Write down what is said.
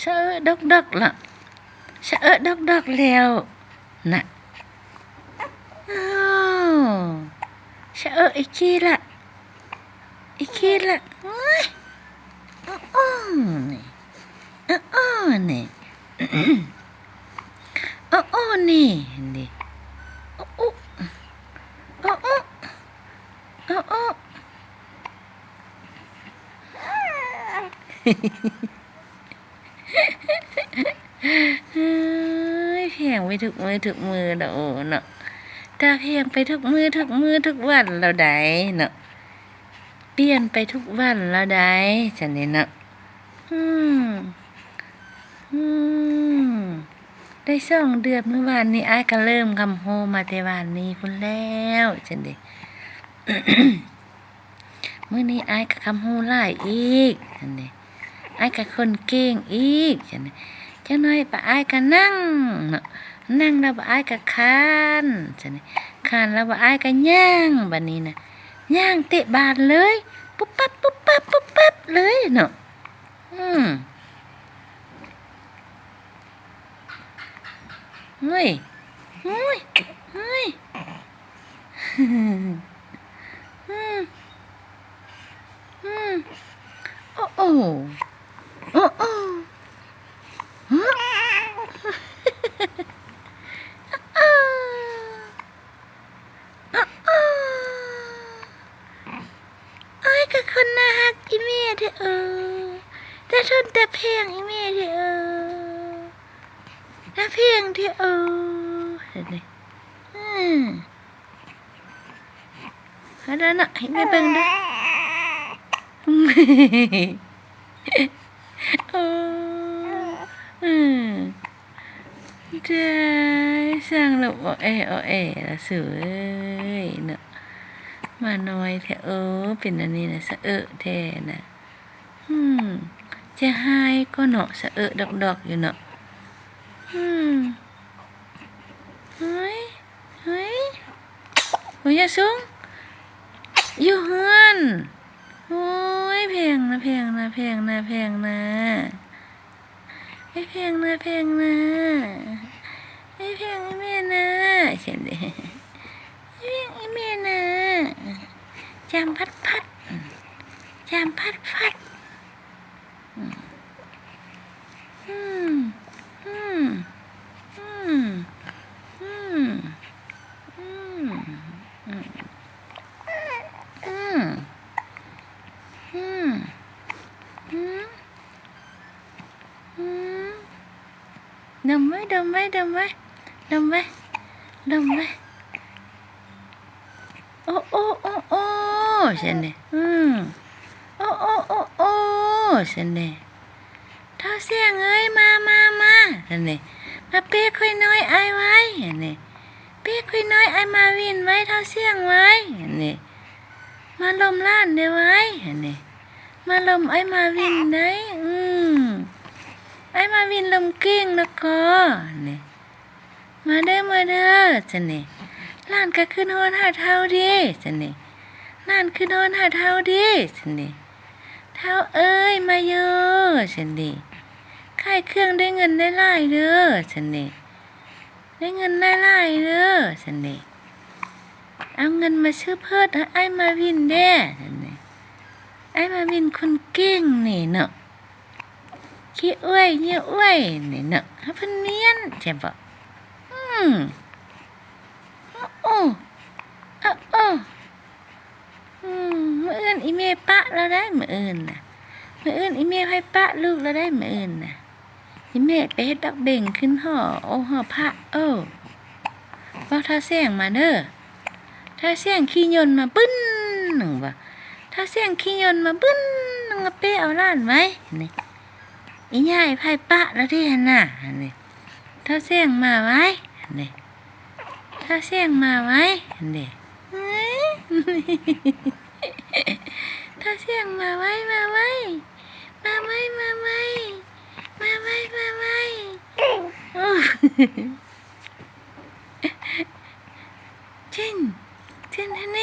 ชะเอะดอกดอกละชะเอะดอกดอกแล้วนะอ้าวชะเอะอีกทีละอีกทีละโอ้ยอ้าวนี่อ้าวนี่อ้าวนี่นี่อ้าวอ้าวอ้าวอ้าว เพียงไปทุกมือทุกมือเนาะเนาะถ้าเพียงไปทุกมือทุกมือทุกวันเราได้เนาะเปลี่ยนไปทุกวันเราได้ฉันนี่เนาะอืมอืมได้สองเดือนเมื่อวานนี้อ้ายก็เริ่มคำโฮมาแต่วานนี้พุ่นแล้วฉันดิมื้อนี้อ้ายก็คำโฮหลายอีกฉันดิ ไอ้ายก็คนเก่งอีกฉันดิจังน้อยป้าอ้ายก็นั่งเนาะนั่งแล้วป้าอ้ายก็คานจังนี่คานแล้วป้าอ้ายก็ย่างบัดนี้นะย่างเตะบาดเลยปุ๊บปั๊บปุ๊บปั๊บปุ๊บปั๊บเลยเนาะอืมเฮ้ยเฮ้ยเฮ้ยอืมอืมโอ้โอ้โอ้โอ้ ไอ้กับคนน่าฮักอีเมียเถอะเออแต่ทนแต่เพลงอีเมียเถอะเออแต่เพลงเถอะเออเห็นไหมอืมเอาแล้วนะให้แม่เบิ่งด้วยโอ้อืมได้สร้างระบบเอโอเอละสวยเนาะมาน้อยแท้เออเป็นอันนี้นะสะเอะแท้นะอืม จะหายก็เนาะสะเอะดอกดอกๆอยู่เนาะอืมเฮ้ยเฮ้ยโอ้ยยาสูงอยู่เฮือนโอ้ยแพงนะแพงนะแพงนะแพงนะไอ้แพงนะแพงนะไอ้แพงไอ้แม่นะเช่นเดีไอ้แพงไอ้แม่นะจามพัดพัดจามพัดพัด ดมไว้ดมไว้ดมไว้ดมไว้ดมไว้โอ้โอ้โอ้โอ้ฉันเนี่ยอืมโอ้โอ้โอ้โอ้ฉันเนี่ยเท่าเสียงเอ้ยมามามาฉันเนี่ยมาเป๊กคุยน้อยไอไว้ฉันเนี่ยเป๊กคุยน้อยไอมาวินไว้เท่าเสียงไว้ฉันเนี่ยมาลมล้านเด้ไว้ฉันเนี่ยมาลมไอมาวินได้ ไอายมาวินลมเก่งนะก็เนี่ยมาเด้อมาเด้อฉันเนี่ล้านก็ขึ้นฮอนหาเท่าดิสันนี่ล้านขึ้นฮอนหาเท่าดิสันนี่เท่าเอ้ยมาเยอะสันนี่ขายเครื่องได้เงินได้หลายเด้อสันนี่ได้เงินได้หลายเด้อสันนี่เอาเงินมาซื้อเพิดให้ไอ้มาวินเด้สันนี่ไอ้มาวินคนเก่งนี่เนาะ ขี้อ้วยเยี่ยอ้วยนี่เนาะฮะพิ่นเนียนใช่ปะอืมโอ้โอ้โอ้อืมมื่ออื่นอีเมปะเราได้มื่ออื่นน่ะมื่ออื่นอีเมให้ปะลูกเราได้มื่ออื่นน่ะอีเมไปเฮ็ดดอกเบ่งขึ้นห่อโอ้ห่อพระโอ้ว่าถ้าเสียงมาเด้อถ้าเสียงขี้ยนมาปึ้นหนึ่งว่าถ้าเสียงขี้ยนมาปึ้นหนึ่งเอาเป้เอาล้านไว้นี่ อีย่ายไพ่ปะแล้วที่หน่ะนี่ถ้าเสียงมาไว้นี่ถ้าเสียงมาไว้เด็ถ้าเสียงมาไว้มาไว้มาไว้มาไว้มาไว้มาไว้อู้จินจินท่าน